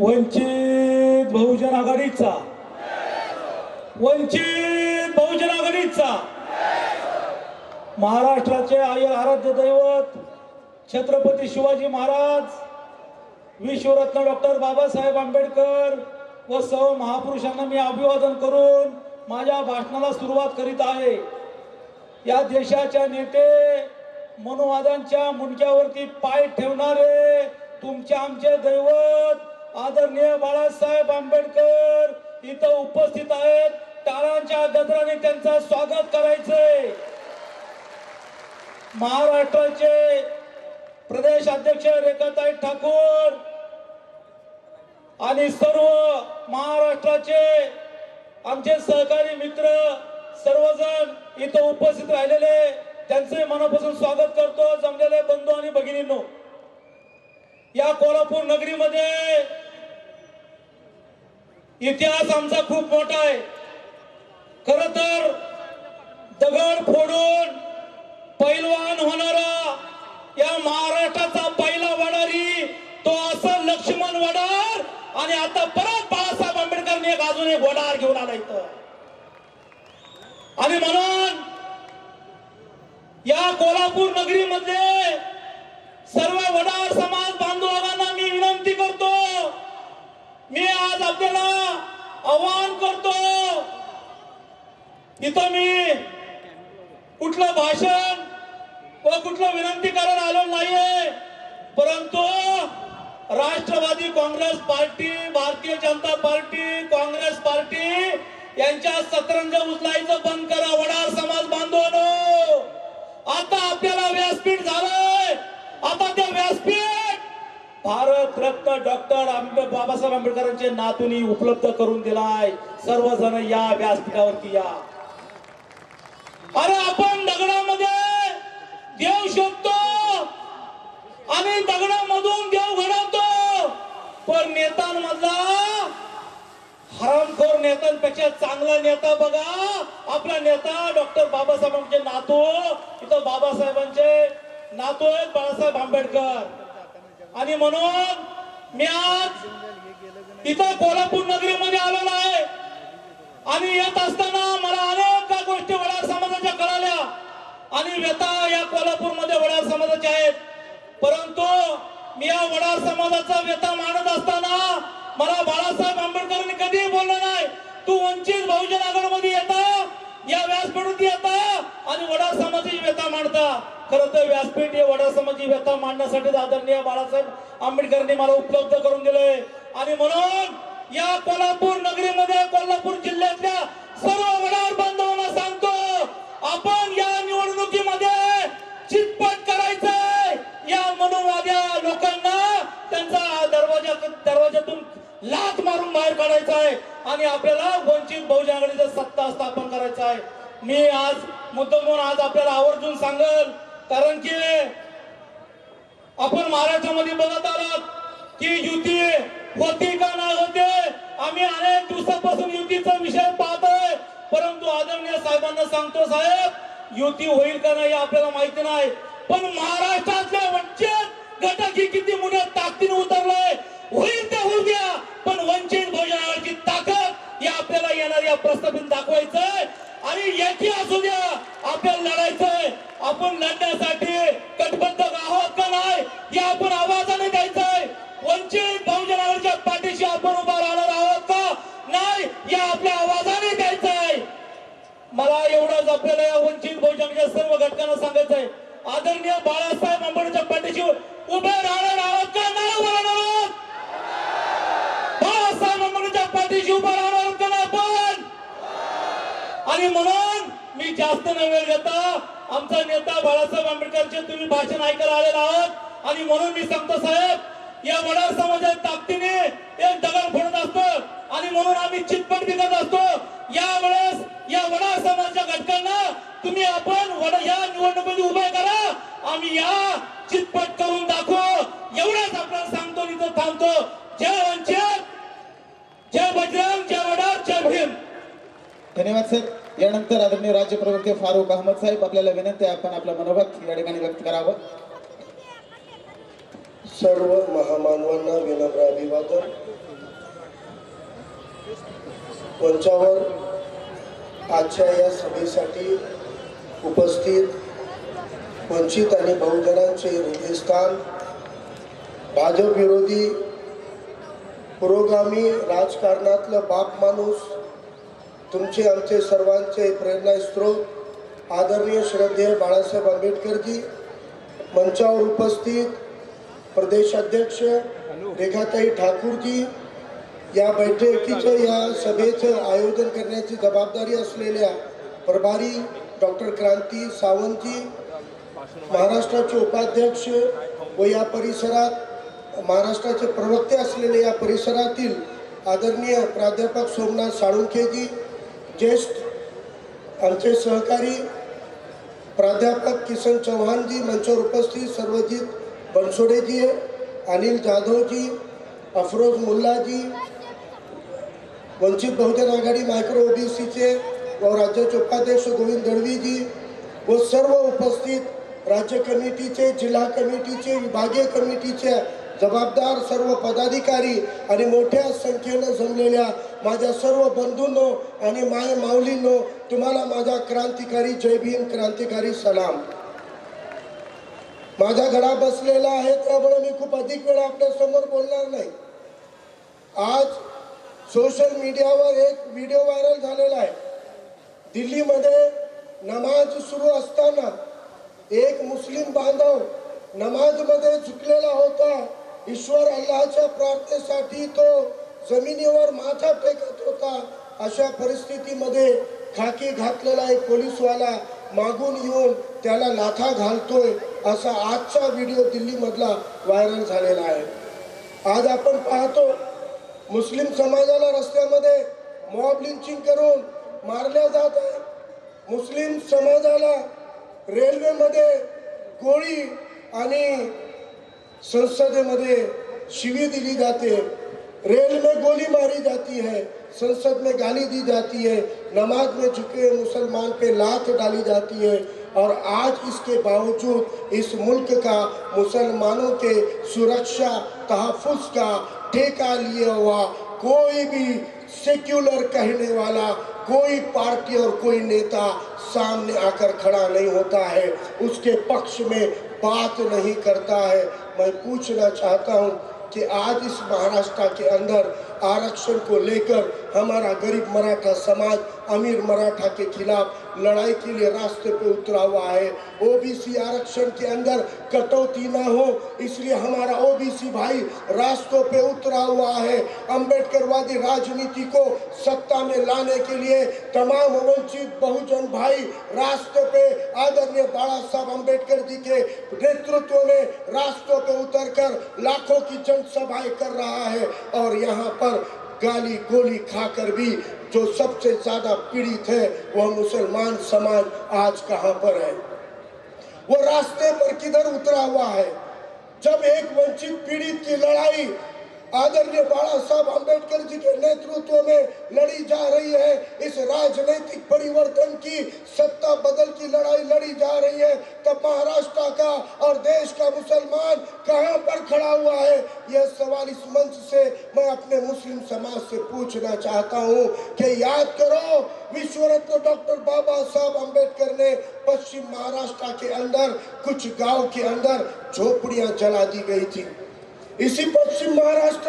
वंचित बहुजन आघाडीचा. वंचित बहुजन आघाडीचा. महाराष्ट्राचे आय आराध्य दैवत छत्रपती शिवाजी महाराज विश्वरत्न डॉक्टर बाबासाहेब आंबेडकर व सर्व महापुरुषांना मी अभिवादन करून माझ्या भाषणाला सुरुवात करीत आहे. या देशाच्या नेते मनोवादांच्या मुंडक्यावरती पाय ठेवणारे तुमचे आमचे दैवत आदरणीय बाळासाहेब आंबेडकर इथं उपस्थित आहेत. टाळांच्या गजराने त्यांचं स्वागत करायचंय. महाराष्ट्राचे प्रदेश अध्यक्ष रेखाताई ठाकूर आणि सर्व महाराष्ट्राचे आमचे सहकारी मित्र सर्वजण इथं उपस्थित राहिलेले त्यांचे मनापासून स्वागत करतो. जमलेले बंधू आणि भगिनींनो या कोल्हापूर नगरीमध्ये इतिहास आमचा खूप मोठा आहे. खर तर दगड फोडून पैलवान होणारा या महाराष्ट्राचा पहिला वडारी तो असं लक्ष्मण वडार आणि आता परत बाळासाहेब आंबेडकरने एक अजून एक वडार घेऊन आला इथं. आणि म्हणून या कोल्हापूर नगरीमध्ये सर्व वडार समाज बांधव मी आज आपल्याला आवाहन करतो इथं मी कुठलं भाषण व कुठलं विनंती करायला आलो नाहीये परंतु Rashtrawadi Congress party Bharatiya Janata party Congress party यांच्या सतरंज उचलायचं बंद करा वडार समाज बांधवानो. आता आपल्याला व्यासपीठ झालंय. आता त्या व्यासपीठ भारत रत्न डॉक्टर आंबे बाबासाहेब आंबेडकरांचे नातूनी उपलब्ध करून दिलाय. सर्वजण या व्यासपीठावरती या. अरे आपण दगडामध्ये देव शोधतो आणि दगडामधून देव घडवतो. पण नेत्यांमधला हरामखोर नेत्यांपेक्षा चांगला नेता बघा. आपला नेता डॉक्टर बाबासाहेबांचे नातू इथं बाबासाहेबांचे नातू आहेत बाळासाहेब आंबेडकर. आणि म्हणून मी आज इथं कोल्हापूर नगरीमध्ये आलेलो आहे. आणि येत असताना मला अनेक गोष्टी वडार समाजाच्या कळाल्या. आणि व्यथा या कोल्हापूरमध्ये वडार समाजाच्या आहेत. परंतु मी या वडार समाजाचा व्यथा मानत असताना मला बाळासाहेब आंबेडकरांनी कधीही बोललं नाही. तू वंचित बहुजन आघाडीमध्ये येता. या व्यासपीठात येता आणि वडार समाजाची व्यथा मांडता खरं तर व्यासपीठ हे वडार समाजाची व्यथा मांडण्यासाठी आदरणीय बाळासाहेब आंबेडकरांनी मला उपलब्ध करून दिले आणि म्हणून या कोल्हापूर नगरीमध्ये कोल्हापूर जिल्ह्यातल्या सर्व वडार बांधवांना सांगतो आपण या निवडणुकीमध्ये चितपट करायचंय. या मनोवाद्या लोकांना त्यांचा दरवाजा दरवाजातून लाथ मारून बाहेर काढायचा आहे आणि आपल्याला वंचित बहुजन आघाडीचं सत्ता स्थापन करायचं आहे मी आज मुद्दम म्हणून आज आपल्याला आवर्जून सांगल कारण की आपण महाराष्ट्रामध्ये बघत आलात की युती होती का नाही होते आम्ही अनेक दिवसापासून युतीचा विषय पाहतोय. परंतु आदरणीय साहेबांना सांगतो साहेब युती होईल का नाही हे आपल्याला माहिती नाही. पण महाराष्ट्रातल्या वंचित घटक ही किती मोठ्या ताकदीने उतरलाय होईल ते होऊ द्या. पण वंचित भोजनावरची ताकद या आपल्याला येणार या प्रस्थापित दाखवायचंय. आणि याची असू द्या आपल्याला लढायचंय. आपण लढण्यासाठी कटबद्ध आहोत का नाही हे आपण आवाजाने द्यायचंय. वंचित बहुजन आघाडीच्या पाठीशी आपण उभा राहणार आहोत का नाही या आपल्या आवाजाने द्यायचंय. मला एवढंच आपल्याला या वंचित बहुजनाच्या सर्व घटकांना सांगायचंय. आदरणीय बाळासाहेब आंबेडकरच्या पाठीशी उभे राहणार आहोत का नाही? आणि म्हणून मी जास्त न वेळ घेता. आमचा नेता बाळासाहेब आंबेडकरचे तुम्ही भाषण ऐकायला आलेला आहोत. आणि म्हणून मी सांगतो साहेब या वडार समाजाच्या ताकदीने एक दगड फोडत असतो. आणि म्हणून आम्ही चितपट विकत असतो. यावेळेस या वडार समाजाच्या घटकांना तुम्ही आपण वडा या निवडणुकीत उभे करा आम्ही या चितपट करून दाखवू एवढंच आपल्याला सांगतो इथं थांबतो जय वंचित जय बजरंग जय वडार जय भीम धन्यवाद सर यानंतर आदरणीय राज्य प्रवक्ते फारुख अहमद साहेब आपल्याला विनंती आहे आपण आपलं मनोगत या ठिकाणी व्यक्त करावं. सर्व महामानवांना विनम्र अभिवादन. मंचावर आजच्या या सभेसाठी उपस्थित वंचित आणि बहुजनांचे हृदयस्थान भाजप विरोधी पुरोगामी राजकारणातलं बाप माणूस तुमचे आमचे सर्वांचे प्रेरणास्त्रोत आदरणीय श्रद्धेय बाळासाहेब आंबेडकरजी. मंचावर उपस्थित प्रदेशाध्यक्ष रेखाताई ठाकूरजी. या बैठकीचं या सभेचं आयोजन करण्याची जबाबदारी असलेल्या प्रभारी डॉक्टर क्रांती सावंतजी महाराष्ट्राचे उपाध्यक्ष व या परिसरात महाराष्ट्राचे प्रवक्ते असलेले या परिसरातील आदरणीय प्राध्यापक सोमनाथ साळुंखेजी ज्येष्ठ आमचे सहकारी प्राध्यापक किसन चव्हाणजी मंचावर उपस्थित सर्वजित बनसोडेजी अनिल जाधवजी अफरोज मुल्लाजी वंचित बहुजन आघाडी मायक्रो ओबीसीचे व राज्याचे उपाध्यक्ष गोविंद दळवीजी व सर्व उपस्थित राज्य कमिटीचे जिल्हा कमिटीचे विभागीय कमिटीचे जबाबदार सर्व पदाधिकारी आणि मोठ्या संख्येनं जमलेल्या माझ्या सर्व बंधूंनो आणि माय माऊलींनो तुम्हाला माझा क्रांतिकारी जय भीम क्रांतिकारी सलाम. माझ्या घडा बसलेला आहे त्यामुळे मी खूप अधिक वेळा आपल्यासमोर बोलणार नाही. आज सोशल मीडियावर एक व्हिडिओ व्हायरल झालेला आहे. दिल्लीमध्ये नमाज सुरू असताना एक मुस्लिम बांधव नमाजमध्ये झुकलेला होता. ईश्वर अल्लाच्या प्रार्थनेसाठी तो जमिनीवर माथा टेकत होता. अशा परिस्थितीमध्ये खाकी घातलेला एक पोलीसवाला मागून येऊन त्याला लाथा घालतोय असा आजचा व्हिडिओ दिल्लीमधला व्हायरल झालेला आहे. आज आपण पाहतो मुस्लिम समाजाला रस्त्यामध्ये मॉब लिंचिंग करून मारल्या जात आहे. मुस्लिम समाजाला रेल्वेमध्ये गोळी आणि संसदेमध्ये शिवी दिली जाते. रेल में गोली मारी जाती है. संसद में गाली दी जाती है. नमाज़ में झुके मुसलमान पे लात डाली जाती है. और आज इसके बावजूद इस मुल्क का मुसलमानों के सुरक्षा तहफ़ुज़ का ठेका लिया हुआ कोई भी सेक्युलर कहने वाला, कोई पार्टी और कोई नेता सामने आकर खड़ा नहीं होता है. उसके पक्ष में बात नहीं करता है. मैं पूछना चाहता हूँ कि आज इस महाराष्ट्र के अंदर आरक्षण को लेकर हमारा गरीब मराठा समाज, अमीर मराठा के खिलाफ लड़ाई के लिए रास्ते पे उतरा हुआ है। ओबीसी आरक्षण के अंदर कटौती ना हो, इसलिए हमारा ओबीसी भाई रास्तों पे उतरा हुआ है। अंबेडकरवादी राजनीति को सत्ता में लाने के लिए तमाम वंचित बहुजन भाई रास्ते पे आदरणीय बाला साहब अंबेडकर जी के नेतृत्व में रास्तों पे उतरकर लाखों की जनसभाएँ कर रहा है और यहाँ पर गाली गोली खाकर भी जो सबसे ज़्यादा पीड़ित है, वह मुसलमान समाज आज कहाँ पर है? वो रास्ते पर किधर उतरा हुआ है? जब एक वंचित पीड़ित की लड़ाई आदरणीय बाला साहब अंबेडकर जी के नेतृत्व में लड़ी जा रही है। इस राजनीतिक परिवर्तन की, सत्ता बदल की लड़ाई लड़ी जा रही है। तब महाराष्ट्र का और देश का मुसलमान कहाँ पर खड़ा हुआ है? यह सवाल इस मंच से मैं अपने मुस्लिम समाज से पूछना चाहता हूँ कि याद करो विश्व रत्न डॉक्टर बाबा साहब अंबेडकर ने पश्चिम महाराष्ट्र के अंदर, कुछ गाँव के अंदर झोपड़ियाँ जला दी गई थी। इसी पश्चिम महाराष्ट्र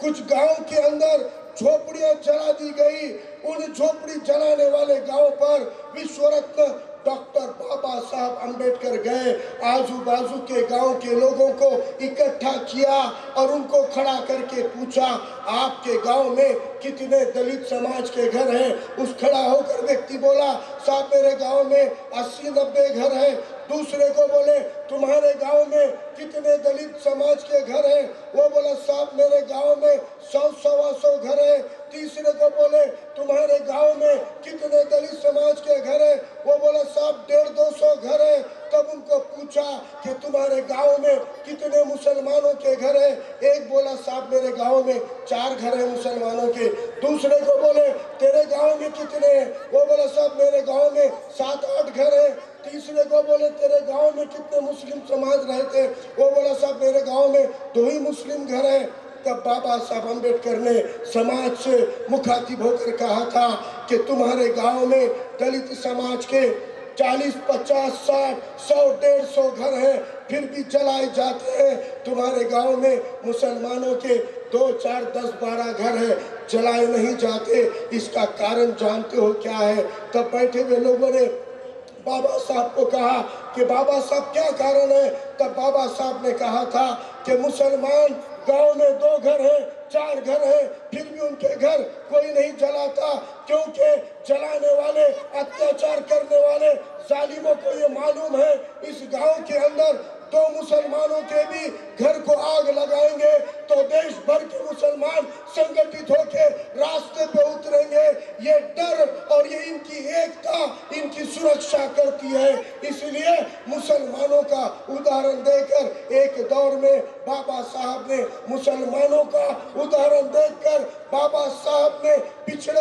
कुछ गाँव के अंदर झोपड़ियाँ जला दी गई। उन झोपड़ी जलाने वाले गाँव पर विश्व रत्न डॉक्टर बाबा साहब अंबेडकर गए। आजू बाजू के गाँव के लोगों को इकट्ठा किया और उनको खड़ा करके पूछा, आपके गाँव में कितने दलित समाज के घर हैं? उस खड़ा होकर व्यक्ति बोला, साहब, मेरे गाँव में अस्सी नब्बे घर हैं। दूसरे को बोले, तुम्हारे गाँव में कितने दलित समाज के घर हैं? वो बोला, साहब, मेरे गाँव में सौ, सवा सौ घर है। तीसरे को बोले, तुम्हारे गाँव में कितने दलित समाज के घर है? वो बोला, साहब, डेढ़, दो सौ घर है। तब उनको पूछा कि, तुम्हारे गाँव में कितने मुसलमानों के घर है? एक बोला, साहब, मेरे गाँव में चार घर है मुसलमानों के। दूसरे को बोले, तेरे गाँव में कितने हैं? वो बोला, साहब, मेरे गाँव में सात, आठ घर है। तीसरे को बोले, तेरे गाँव में कितने मुस्लिम समाज रहते वो बोला, साहब, मेरे गाँव में दो ही मुस्लिम घर है। तब बाबा साहब अंबेडकर ने समाज से मुखातिब होकर कहा था कि तुम्हारे गाँव में दलित समाज के 40 50 60 सौ, डेढ़ सौ घर हैं, फिर भी जलाए जाते हैं। तुम्हारे गाँव में मुसलमानों के दो, चार, दस, बारह घर है, जलाए नहीं जाते। इसका कारण जानते हो क्या है? तब बैठे हुए लोगों ने बाबा साहब को कहा कि बाबा साहब क्या कारण है? तब बाबा साहब ने कहा था कि मुसलमान गाँव में दो घर हैं, चार घर हैं, फिर भी उनके घर कोई नहीं जलाता, क्योंकि जलाने वाले, अत्याचार करने वाले, जालिमों को ये मालूम है, इस गाँव के अंदर दो मुसलमानों के भी घर को आग लगाएँगे तो देश भर के मुसलमान संगठित होकर रास्ते पे उतरेंगे। ये डर और ये इनकी एकता, इनकी सुरक्षा करती है। इसलिए मुसलमानों का उदाहरण देकर एक दौर में बाबा साहब ने मुसलमानों का उदाहरण देकर बाबा साहब ने पिछड़े